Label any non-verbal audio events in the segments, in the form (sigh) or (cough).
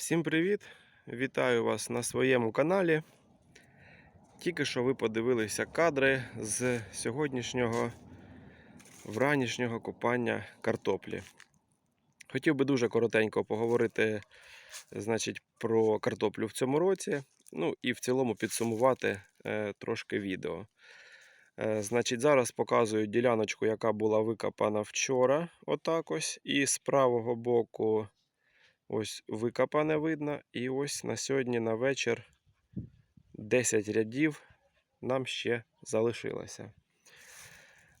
Всім привіт! Вітаю вас на своєму каналі. Тільки що ви подивилися кадри з сьогоднішнього вранішнього купання картоплі. Хотів би дуже коротенько поговорити значить, про картоплю в цьому році. Ну і в цілому підсумувати е, трошки відео. Е, значить, зараз показую діляночку, яка була викопана вчора. Отак ось. І з правого боку Ось викопане видно. І ось на сьогодні на вечір 10 рядів нам ще залишилося.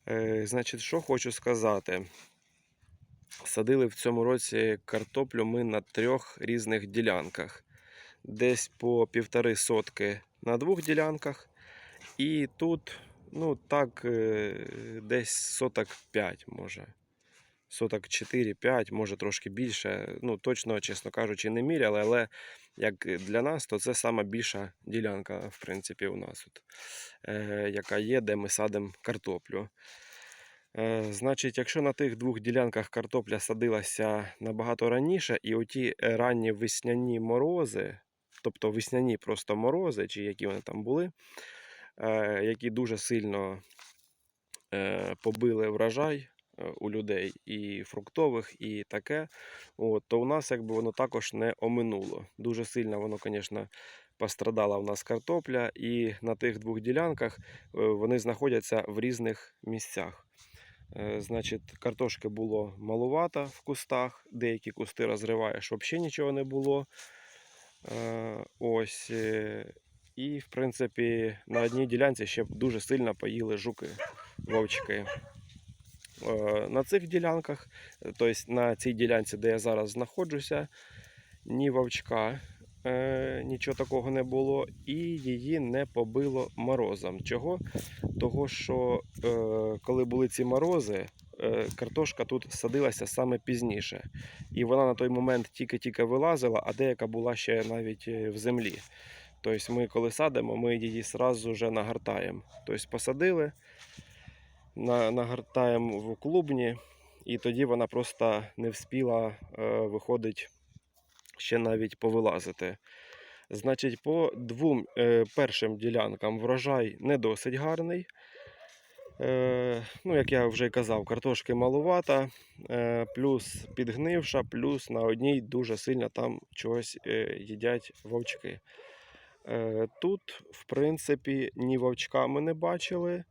Е, значить, що хочу сказати. Садили в цьому році картоплю ми на трьох різних ділянках. Десь по півтори сотки на двох ділянках. І тут, ну так, е, десь соток 5 може соток 4-5, може трошки більше. Ну, точно, чесно кажучи, не міряли, але як для нас, то це сама більша ділянка, в принципі, у нас, от, е, яка є, де ми садимо картоплю. Е, Значить, якщо на тих двох ділянках картопля садилася набагато раніше, і оті ранні весняні морози, тобто весняні просто морози, чи які вони там були, е, які дуже сильно е, побили врожай, у людей і фруктових, і таке, от, то у нас якби воно також не оминуло. Дуже сильно воно, звісно, пострадала в нас картопля, і на тих двох ділянках е, вони знаходяться в різних місцях. Е, Значить, картошки було малувато в кустах, деякі кусти розриваєш, взагалі нічого не було. Е, Ось. е, І, в принципі, на одній ділянці ще дуже сильно поїли жуки, вовчки. Е, На цих ділянках, тобто на цій ділянці, де я зараз знаходжуся, ні вовчка, е, нічого такого не було, і її не побило морозом. Чого? Того, що е, коли були ці морози, картошка тут садилася саме пізніше. І вона на той момент тільки-тільки вилазила, а деяка була ще навіть в землі. Тобто ми, коли садимо, ми її одразу вже нагортаємо. Тобто посадили, нагортаємо в клубні, і тоді вона просто не вспіла е, виходить ще навіть повилазити. Значить, по двом е, першим ділянкам врожай не досить гарний. Е, ну, як я вже казав, картошки малувата, плюс підгнивша, плюс на одній дуже сильно там чогось їдять вовчки. Тут, в принципі, ні вовчка ми не бачили.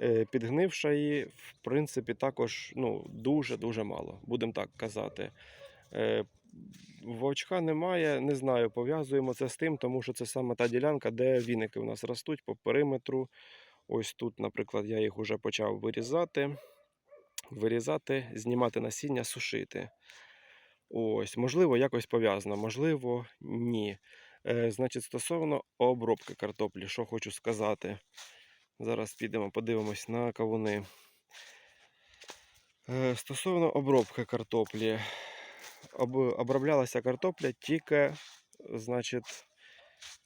Е, Підгнившої, в принципі, також ну, дуже-дуже мало, будемо так казати. Е, Вовчка немає, не знаю, пов'язуємо це з тим, тому що це саме та ділянка, де віники у нас ростуть по периметру. Ось тут, наприклад, я їх вже почав вирізати, вирізати, знімати насіння, сушити. Ось, можливо, якось пов'язано, можливо, ні. Е, значить, стосовно обробки картоплі, що хочу сказати. Зараз підемо, подивимось на кавуни. Е, Стосовно обробки картоплі. Об, оброблялася картопля тільки, значить,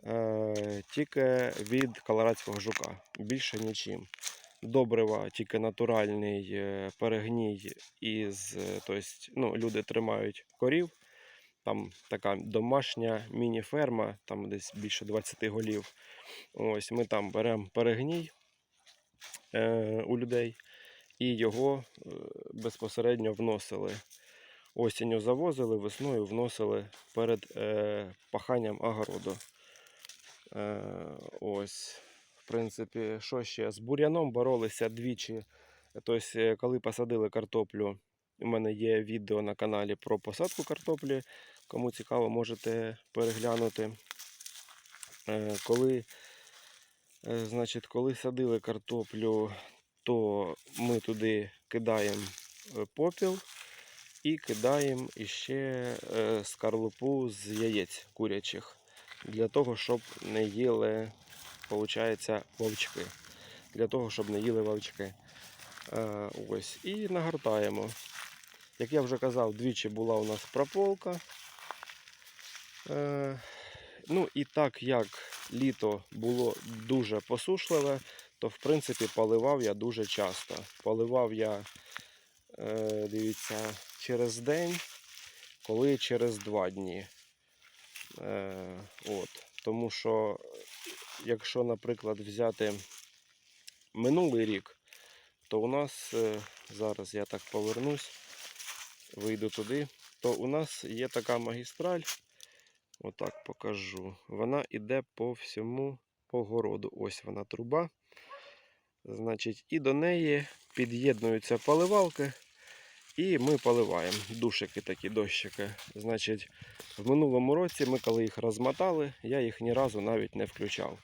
е, тільки від колорадського жука. Більше нічим. Добрива тільки натуральний е, перегній із. Тобто, ну, люди тримають корів. Там така домашня міні-ферма, там десь більше 20 голів. Ось ми там беремо перегній е, у людей і його е, безпосередньо вносили. Осінню завозили, весною вносили перед е, паханням огороду. Е, ось, в принципі, що ще? З бур'яном боролися двічі. Тобто, коли посадили картоплю, у мене є відео на каналі про посадку картоплі. Кому цікаво, можете переглянути. Е, коли, е, значить, коли садили картоплю, то ми туди кидаємо е, попіл і кидаємо іще скорлупу з яєць курячих для того, щоб не їли, виходить, вовчки. Для того, щоб не їли вовчки. Ось. І нагортаємо. Як я вже казав, двічі була у нас прополка. Е, ну і так як літо було дуже посушливе, то в принципі поливав я дуже часто. Поливав я, е, дивіться, через день, коли через два дні. Е, от. Тому що, якщо, наприклад, взяти минулий рік, то у нас зараз я так повернусь, вийду туди, то у нас є така магістраль, отак покажу. Вона йде по всьому огороду. Ось вона труба. Значить, і до неї під'єднуються поливалки, і ми поливаємо. Душики такі, дощики. Значить, в минулому році ми, коли їх розмотали, я їх ні разу навіть не включав.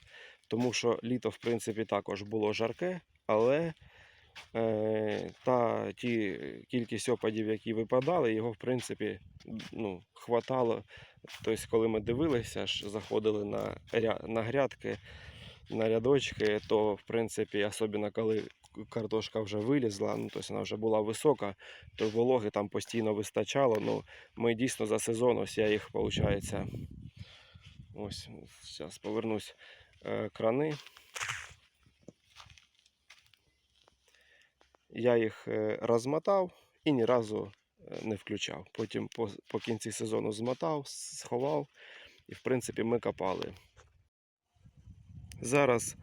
Тому що літо, в принципі, також було жарке, але та ті кількість опадів, які випадали, його, в принципі, ну, хватало. Тобто, коли ми дивилися, заходили на, на грядки, на рядочки, то, в принципі, особливо коли картошка вже вилізла, ну, тобто вона вже була висока, то вологи там постійно вистачало. Ну, ми дійсно за сезон, ось я їх, виходить, ось, зараз повернусь, е, крани. Я їх е, розмотав і ні разу е, не включав. Потім по, по кінці сезону змотав, сховав і, в принципі, ми копали. Зараз,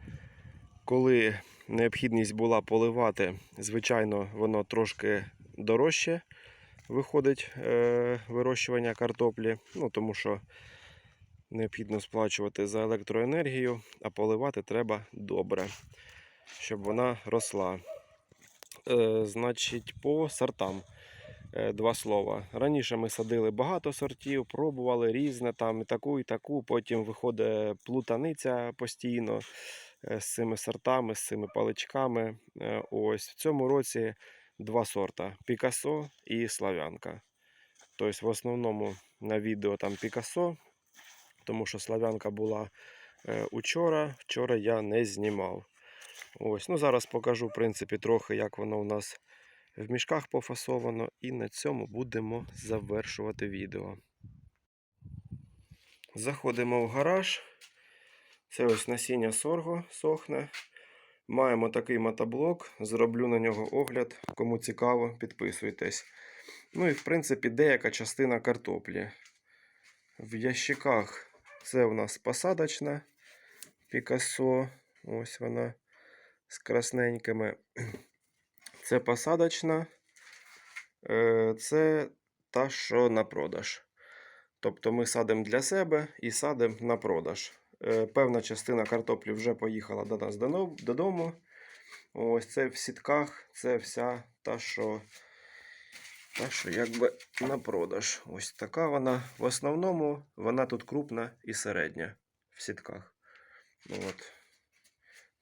коли необхідність була поливати, звичайно, воно трошки дорожче виходить е, вирощування картоплі, ну, тому що необхідно сплачувати за електроенергію, а поливати треба добре, щоб вона росла. Е, значить, по сортам. Е, Два слова. Раніше ми садили багато сортів, пробували різне, там і таку, і таку. Потім виходить плутаниця постійно е, з цими сортами, з цими паличками. Ось в цьому році два сорта: Пікасо і Славянка. Тобто, в основному на відео там Пікасо, тому що Славянка була учора. Вчора я не знімав. Ось, ну зараз покажу, в принципі, трохи, як воно у нас в мішках пофасовано, і на цьому будемо завершувати відео. Заходимо в гараж. Це ось насіння сорго сохне. Маємо такий мотоблок, зроблю на нього огляд. Кому цікаво, підписуйтесь. Ну і в принципі деяка частина картоплі. В ящиках це у нас посадочна Пікасо. Ось вона з красненькими. (clears throat) Це посадочна. Е, Це та, що на продаж. Тобто ми садимо для себе і садимо на продаж. Е, Певна частина картоплі вже поїхала до нас додому. Ось це в сітках, це вся та, що, та, що якби на продаж. Ось така вона. В основному вона тут крупна і середня в сітках. От.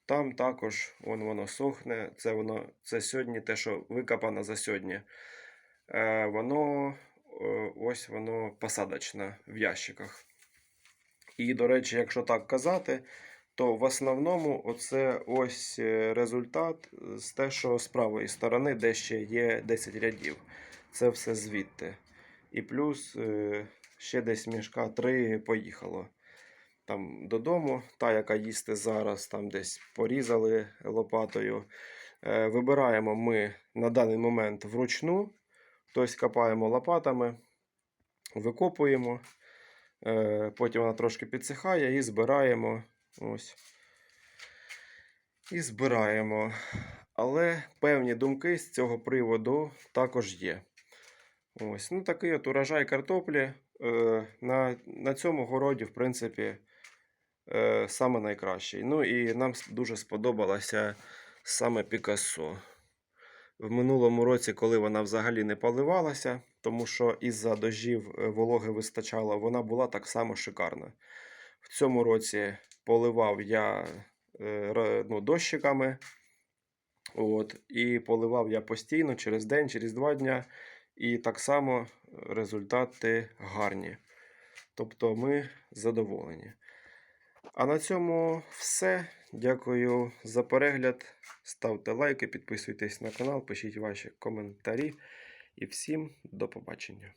Там також вон воно сохне. Це воно це сьогодні, те, що викопано за сьогодні. Е, воно ось воно посадочне в ящиках. І, до речі, якщо так казати, то в основному оце ось е, результат з те, що з правої сторони, де ще є 10 рядів. Це все звідти. І плюс е, ще десь мішка 3 поїхало там додому. Та, яка їсти зараз, там десь порізали лопатою. Е, Вибираємо ми на даний момент вручну, тобто копаємо лопатами, викопуємо. Е, Потім вона трошки підсихає і збираємо. Ось. І збираємо. Але певні думки з цього приводу також є. Ось, ну такий от урожай картоплі. Е, на, на цьому городі, в принципі, е, саме найкращий. Ну і нам дуже сподобалося саме Пікассо. В минулому році, коли вона взагалі не поливалася, тому що із-за дождів е, вологи вистачало, вона була так само шикарна. В цьому році поливав я е, ну, дощиками. От, і поливав я постійно через день, через два дня. І так само результати гарні. Тобто ми задоволені. А на цьому все. Дякую за перегляд. Ставте лайки, підписуйтесь на канал, пишіть ваші коментарі. І всім до побачення.